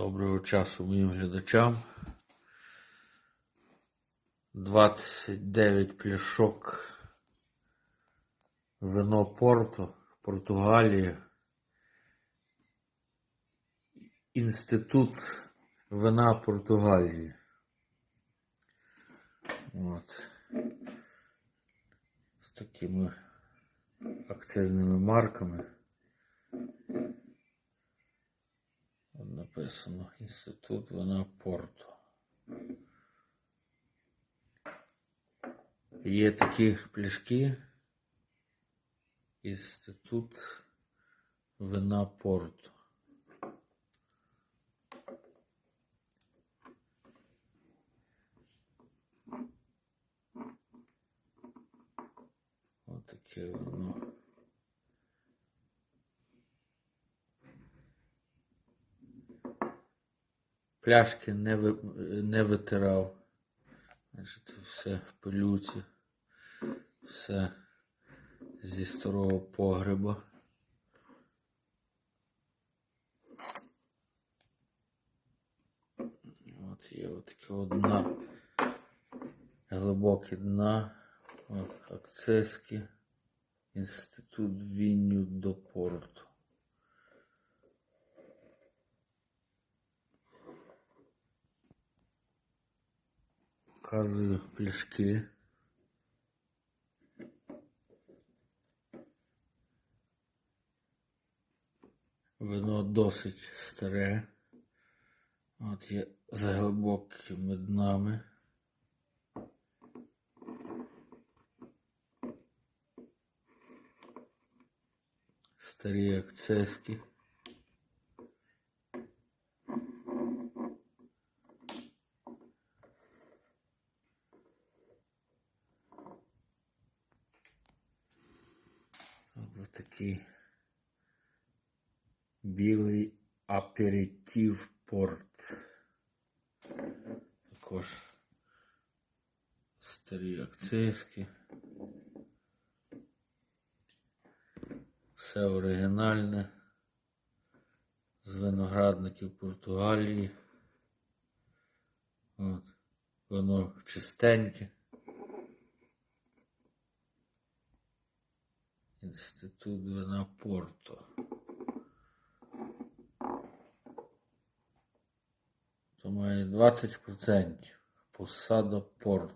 Доброго часу моїм глядачам. 29 пляшок вино Порто, Португалія. Інститут вина Португалії. От. З такими акцизними марками. Написано Інститут вина Порто. Є такі пляшки. Інститут вина Порто. Отаке воно. Пляшки не, ви, не витирав. Значить, все в пилюці. Все зі старого погреба. От є отаке одна глибокі дна. От акцески. Інститут Вінню до порту. Показую пляшки. Вино досить старе. От є з глибокими днами. Старі акцески. Такий білий аперитив порт. Також старі акцизки. Все оригінальне. З виноградників Португалії. От. Воно чистеньке. Інститут вина То має 20% посада порт.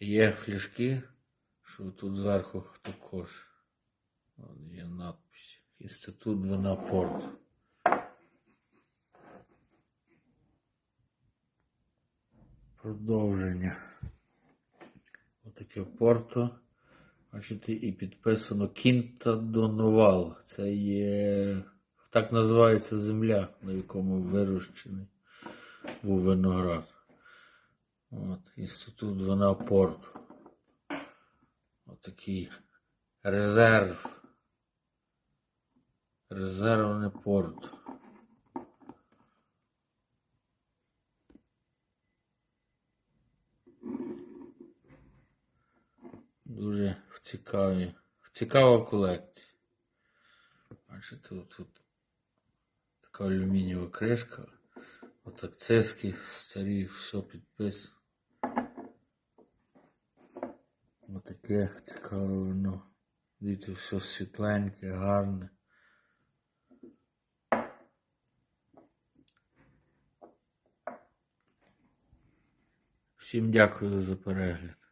Є фляшки, що тут зверху також От є надпись. Інститут вина. Продовження. Отаке порто. Бачите, і підписано Кінта Доновал. Це є. Так називається земля, на якому вирощений був виноград. От, Інститут вина порту. Отакий резерв. Резервний порт. Дуже цікаві. Цікава колекція. Бачите, тут, тут така алюмінієва кришка. От акцески старі, все підписано. Отаке цікаве воно. Дивіться, все світленьке, гарне. Всім дякую за перегляд.